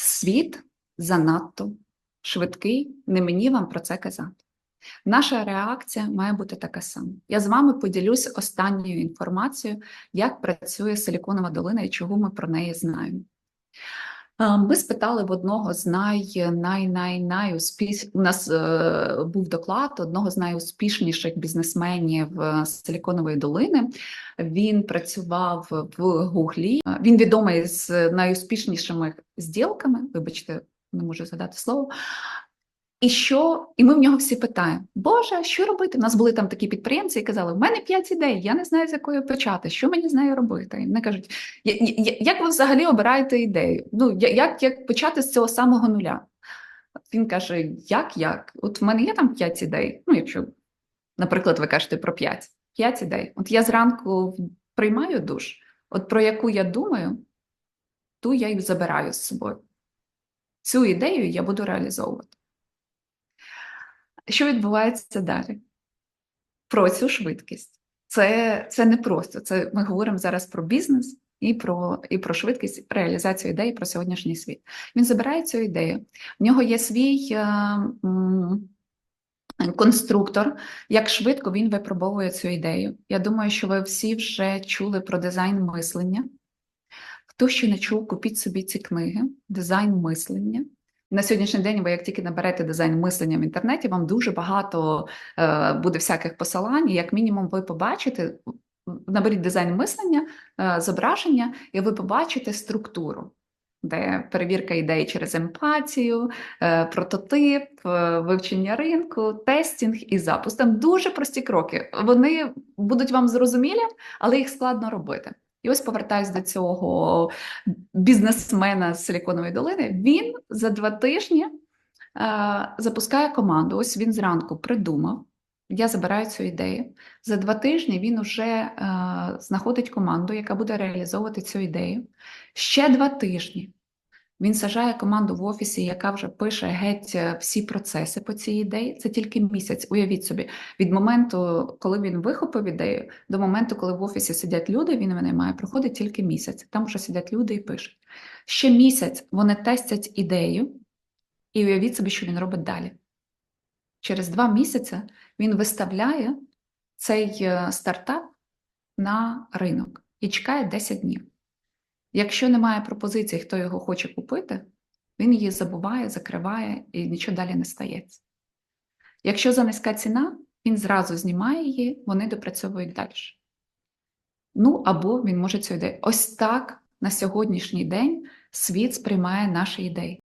Світ занадто швидкий, не мені вам про це казати. Наша реакція має бути така сама. Я з вами поділюсь останньою інформацією, як працює Силіконова долина і чого ми про неї знаємо. Ми спитали в одного з най, най, най, найуспіш... У нас е, був доклад одного з найуспішніших бізнесменів е, Силіконової долини. Він працював в Гуглі. Він відомий з найуспішнішими зділками. Вибачте, не можу згадати слово. І що, і ми в нього всі питаємо: Боже, що робити? У нас були там такі підприємці, і казали: у мене п'ять ідей, я не знаю, з якої почати, що мені з нею робити. І вони кажуть, «Я- я- як ви взагалі обираєте ідею? Ну, як, як почати з цього самого нуля? Він каже: Як, як? От в мене є там п'ять ідей. Ну, якщо, наприклад, ви кажете про п'ять, п'ять ідей. От я зранку приймаю душ, от про яку я думаю, ту я й забираю з собою. Цю ідею я буду реалізовувати. Що відбувається далі? Про цю швидкість. Це, це не просто. Це ми говоримо зараз про бізнес і про, і про швидкість реалізацію ідеї про сьогоднішній світ. Він забирає цю ідею. В нього є свій е, м, конструктор, як швидко він випробовує цю ідею. Я думаю, що ви всі вже чули про дизайн мислення. Хто ще не чув, купіть собі ці книги, дизайн мислення. На сьогоднішній день ви як тільки наберете дизайн мислення в інтернеті, вам дуже багато е, буде всяких посилань, і як мінімум ви побачите, наберіть дизайн мислення, е, зображення, і ви побачите структуру, де перевірка ідей через емпатію, е, прототип, е, вивчення ринку, тестінг і запуск. Там дуже прості кроки. Вони будуть вам зрозумілі, але їх складно робити. І ось повертаюсь до цього бізнесмена з Силіконової долини. Він за два тижні е, запускає команду. Ось він зранку придумав. Я забираю цю ідею. За два тижні він вже е, знаходить команду, яка буде реалізовувати цю ідею. Ще два тижні він сажає команду в офісі, яка вже пише геть е, всі процеси по цій ідеї. Це тільки місяць. Уявіть собі, від моменту, коли він вихопив ідею, до моменту, коли в офісі сидять люди, він мене має проходить тільки місяць. Там вже сидять люди і пишуть. Ще місяць вони тестять ідею, і уявіть собі, що він робить далі. Через два місяці він виставляє цей е, стартап на ринок і чекає 10 днів. Якщо немає пропозиції, хто його хоче купити, він її забуває, закриває і нічого далі не стається. Якщо за низька ціна, він зразу знімає її, вони допрацьовують далі. Ну або він може цю ідею. Ось так на сьогоднішній день світ сприймає наші ідеї.